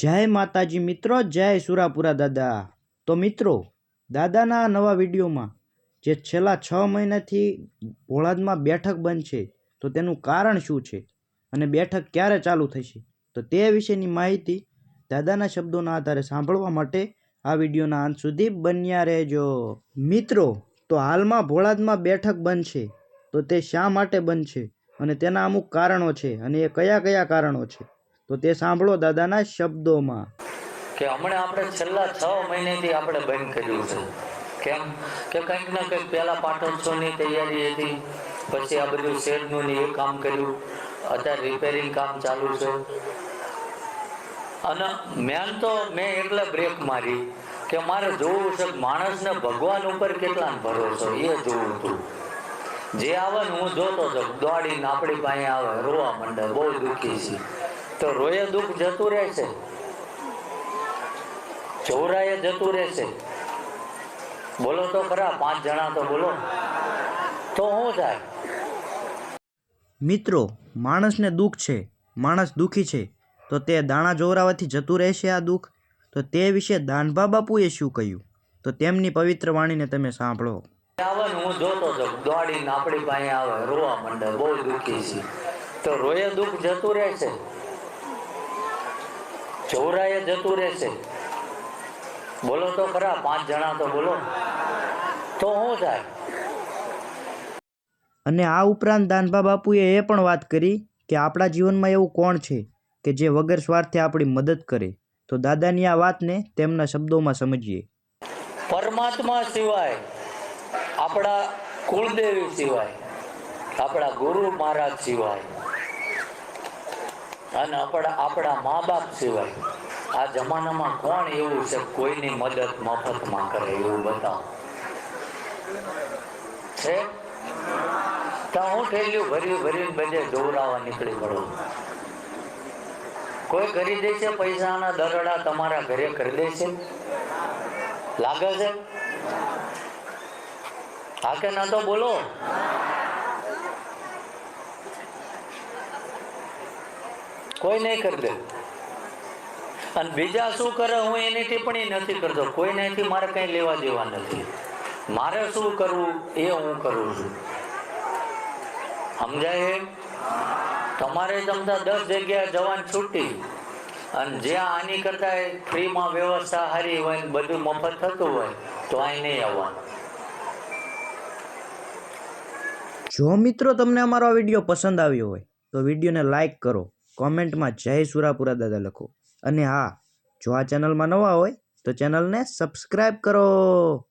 જય માતાજી મિત્રો, જય સુરાપુરા દાદા. તો મિત્રો, દાદાના નવા વિડીયોમાં જે છેલ્લા છ મહિનાથી ભોળાદમાં બેઠક બંધ છે, તો તેનું કારણ શું છે અને બેઠક ક્યારે ચાલુ થશે? તો તે વિશેની માહિતી દાદાના શબ્દોના આધારે સાંભળવા માટે આ વિડીયોના અંત સુધી બન્યા રહેજો. મિત્રો, તો હાલમાં ભોળાદમાં બેઠક બંધ છે, તો તે શા માટે બંધ છે અને તેના અમુક કારણો છે અને એ કયા કયા કારણો છે? તો તે સાંભળો દાદાના શબ્દોમાં. કે હમણાં આપણે છેલ્લા છ મહિનેથી આપણે બંધ કર્યું છે. કેમ? કે કંઈક ને કંઈક પહેલા પાટોત્સવની તૈયારી હતી. પછી આ બધું શેડનું એ કામ કર્યું. અત્યારે રિપેરિંગ કામ ચાલુ છે. અને મેન તો મેં એટલે બ્રેક મારી કે મારે જોવું છે માણસને ભગવાન ઉપર કેટલા ભરોસો? એ જોવું હતું. જે આવે ને હું જોતો હતો દોડીને આપણી પાસે આવે, રોવા માંડે, બહુ દુઃખી છે. તો રોયે દુઃખ જતું રહેશે. ચોરાએ જતું રહેશે. બોલો તો ખરા પાંચ જણા તો બોલો. તો શું થાય? મિત્રો માણસને દુઃખ છે માણસ દુઃખી છે તો તે દાણા જોવરાવાથી જતું રહેશે આ દુઃખ? તો તે વિશે દાનભા બાપુએ શું કહ્યું? તો તેમની પવિત્ર વાણીને તમે સાંભળો. આવે ને હું જોતો હતો દોડીને આપણી પાસે આવે રોવા માંડે બહુ દુઃખી છે. તો રોયે દુઃખ જતું રહેશે. ચોરાએ જતું રહેશે. બોલો તો ખરા પાંચ જણા તો બોલો. તો શું થાય? અને આ ઉપરાંત દાનભા બાપુએ એ પણ વાત કરી કે આપણા જીવનમાં એવું કોણ છે કે જે વગર સ્વાર્થે આપણી મદદ કરે. તો દાદાની આ વાતને તેમના શબ્દોમાં સમજીએ. પરમાત્મા સિવાય આપણા કુળદેવી સિવાય આપણા ગુરુ મહારાજ સિવાય અને આપણા મા બાપ સિવાય આ જમાનામાં કોણ એવું છે? કોઈની મદદ મફતમાં કરે એવું બતાવો. છે? હું થયેલું ભર્યું ભર્યું, બધે દોરાવા નીકળી પડો. કોઈ કરી દે છે પૈસાના દરડા તમારા ઘરે કરી દે છે? લાગે છે? હા કે ના તો બોલો. કોઈ નહીં કરી દે. અને બીજા શું કરે, હું એની ટિપ્પણી નથી કરતો. નહીંથી મારે કઈ લેવા દેવા નથી. મારે શું કરવું, એ હું કરું છું. સમજાય તમારે જમતા દસ જગ્યાએ જવાની છૂટી. અને જ્યાં આની કરતા ફ્રીમાં વ્યવસ્થા સારી હોય બધું મફત થતું હોય, તો અહીં નહીં આવવાનું. જો મિત્રો તમને અમારો આ વીડિયો પસંદ આવ્યો હોય, તો વિડીયોને લાઈક કરો. કોમેન્ટમાં જય સુરાપુરા દાદા લખો. અને હા, જો આ ચેનલમાં નવા હોય તો ચેનલને સબસ્ક્રાઈબ કરો.